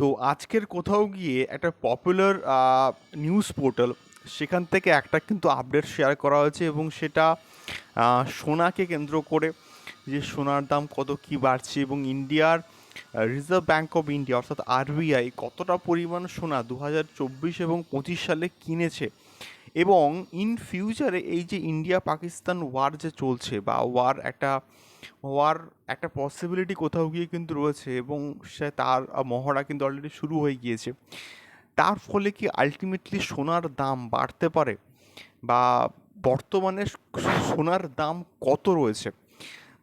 তো আজকের কোথাও গিয়ে একটা পপুলার নিউজ পোর্টাল সেখান থেকে একটা কিন্তু আপডেট শেয়ার করা হয়েছে এবং সেটা সোনাকে কেন্দ্র করে যে সোনার দাম কত, কি বাড়ছে এবং ইন্ডিয়ার রিজার্ভ ব্যাঙ্ক অফ ইন্ডিয়া অর্থাৎ আরবিআই কতটা পরিমাণ সোনা দু হাজার চব্বিশ এবং পঁচিশ সালে কিনেছে। এবং ইন ফিউচারে এই যে ইন্ডিয়া পাকিস্তান ওয়ার যে চলছে বা ওয়ার একটা ওয়ার একটা পসিবিলিটি কোথাও গিয়ে কিন্তু রয়েছে এবং সে তার মহড়া কিন্তু অলরেডি শুরু হয়ে গিয়েছে। তার ফলে কি আলটিমেটলি সোনার দাম বাড়তে পারে বা বর্তমানে সোনার দাম কত রয়েছে?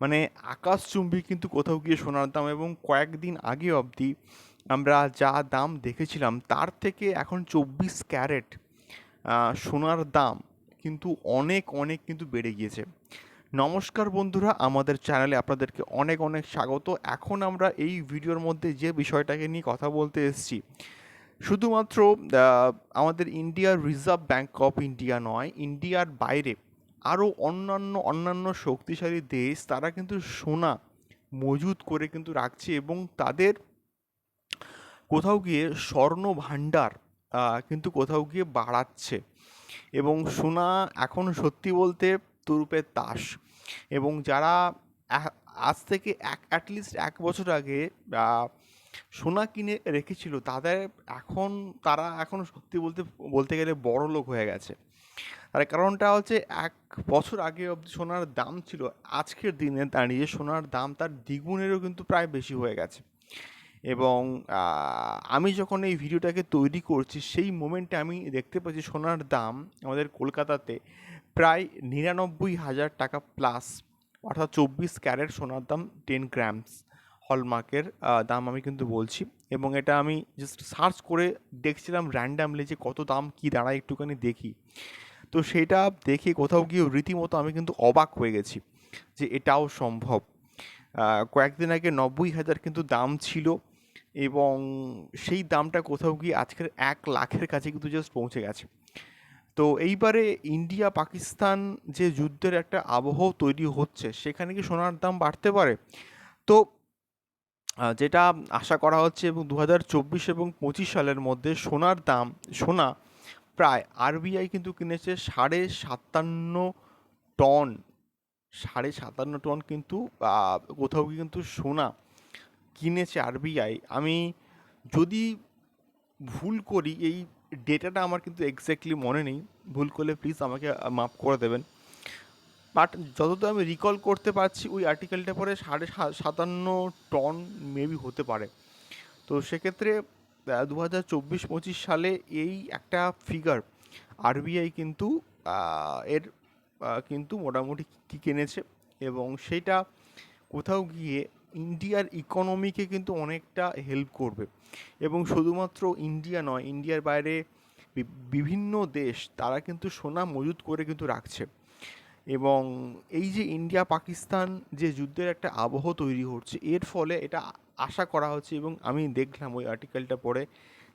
মানে আকাশচুম্বী কিন্তু কোথাও গিয়ে সোনার দাম এবং কয়েকদিন আগে অবধি আমরা যা দাম দেখেছিলাম, তার থেকে এখন চব্বিশ ক্যারেট সোনার দাম কিন্তু অনেক অনেক কিন্তু বেড়ে গিয়েছে। নমস্কার বন্ধুরা, আমাদের চ্যানেলে আপনাদেরকে অনেক অনেক স্বাগত। এখন আমরা এই ভিডিওর মধ্যে যে বিষয়টাকে নিয়ে কথা বলতে এসেছি, শুধুমাত্র আমাদের ইন্ডিয়ার রিজার্ভ ব্যাঙ্ক অফ ইন্ডিয়া নয়, ইন্ডিয়ার বাইরে আরও অন্যান্য অন্যান্য শক্তিশালী দেশ, তারা কিন্তু সোনা মজুত করে কিন্তু রাখছে এবং তাদের কোথাও গিয়ে স্বর্ণ ভাণ্ডার কিন্তু কোথাও গিয়ে বাড়াচ্ছে। এবং সোনা এখন সত্যি বলতে তুরুপের তাস এবং যারা আজ থেকে এক অ্যাটলিস্ট এক বছর আগে সোনা কিনে রেখেছিল, তাদের এখন, তারা এখন সত্যি বলতে বলতে গেলে বড় লোক হয়ে গেছে। তার কারণটা হচ্ছে, এক বছর আগে অবধি সোনার দাম ছিল, আজকের দিনে দাঁড়িয়ে সোনার দাম তার দ্বিগুণেরও কিন্তু প্রায় বেশি হয়ে গেছে। এবং আমি যখন এই ভিডিওটাকে তৈরি করছি, সেই মোমেন্টে আমি দেখতে পাচ্ছি সোনার দাম আমাদের কলকাতাতে প্রায় নিরানব্বই হাজার টাকা প্লাস অর্থাৎ চব্বিশ ক্যারেট সোনার দাম টেন গ্রামস হলমার্কের দাম আমি কিন্তু বলছি। এবং এটা আমি জাস্ট সার্চ করে দেখছিলাম র্যান্ডামলি যে কত দাম, কী দাঁড়ায় একটুখানি দেখি। তো সেটা দেখে কোথাও গিয়ে রীতিমতো আমি কিন্তু অবাক হয়ে গেছি যে এটাও সম্ভব। কয়েকদিন আগে নব্বই হাজার কিন্তু দাম ছিল। এবং সেই দামটা কোথাও গিয়ে আজকের এক লাখের কাছে কিন্তু জাস্ট পৌঁছে গেছে। তো এইবারে ইন্ডিয়া, পাকিস্তান যে যুদ্ধের একটা আবহ তৈরি হচ্ছে, সেখানে কি সোনার দাম বাড়তে পারে? তো যেটা আশা করা হচ্ছে এবং দু হাজার চব্বিশ এবং পঁচিশ সালের মধ্যে সোনার দাম, সোনা প্রায় আরবিআই কিন্তু কিনেছে সাড়ে সাতান্ন টন, সাড়ে সাতান্ন টন কিন্তু কোথাও কিন্তু সোনা কিনেছে আরবিআই, আমি যদি ভুল করি, এই ডেটাটা আমার কিন্তু এক্স্যাক্টলি মনে নেই। ভুল করলে প্লিজ আমাকে মাফ করে দেবেন। বাট যতদূর আমি রিকল করতে পারছি, ওই আর্টিকেলটা পরে সাড়ে সাতান্ন টন মেবি হতে পারে। তো সেক্ষেত্রে দু হাজার চব্বিশ পঁচিশ সালে এই একটা ফিগার আরবিআই কিন্তু এর কিন্তু মোটামুটি কি কিনেছে। এবং সেটা কোথাও গিয়ে ইন্ডিয়ার ইকোনমিকে কিন্তু অনেকটা হেল্প করবে। এবং শুধুমাত্র ইন্ডিয়া নয়, ইন্ডিয়ার বাইরে বিভিন্ন দেশ, তারা কিন্তু সোনা মজুত করে কিন্তু রাখছে। এবং এই যে ইন্ডিয়া পাকিস্তান যে যুদ্ধের একটা আবহ তৈরি হচ্ছে, এর ফলে এটা আশা করা হচ্ছে এবং আমি দেখলাম ওই আর্টিকেলটা পড়ে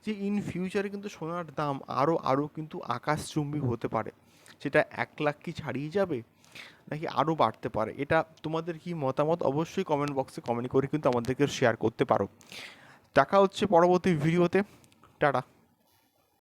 যে ইন ফিউচারে কিন্তু সোনার দাম আরও আরও কিন্তু আকাশচুম্বী হতে পারে। সেটা এক লাখ কি ছাড়িয়ে যাবে? নাকি আরও বাড়তে পারে? এটা তোমাদের কি মতামত? অবশ্যই কমেন্ট বক্সে কমেন্ট করে কিন্তু আমাদেরকে শেয়ার করতে পারো। টাকা হচ্ছে পরবর্তী ভিডিওতে টাটা।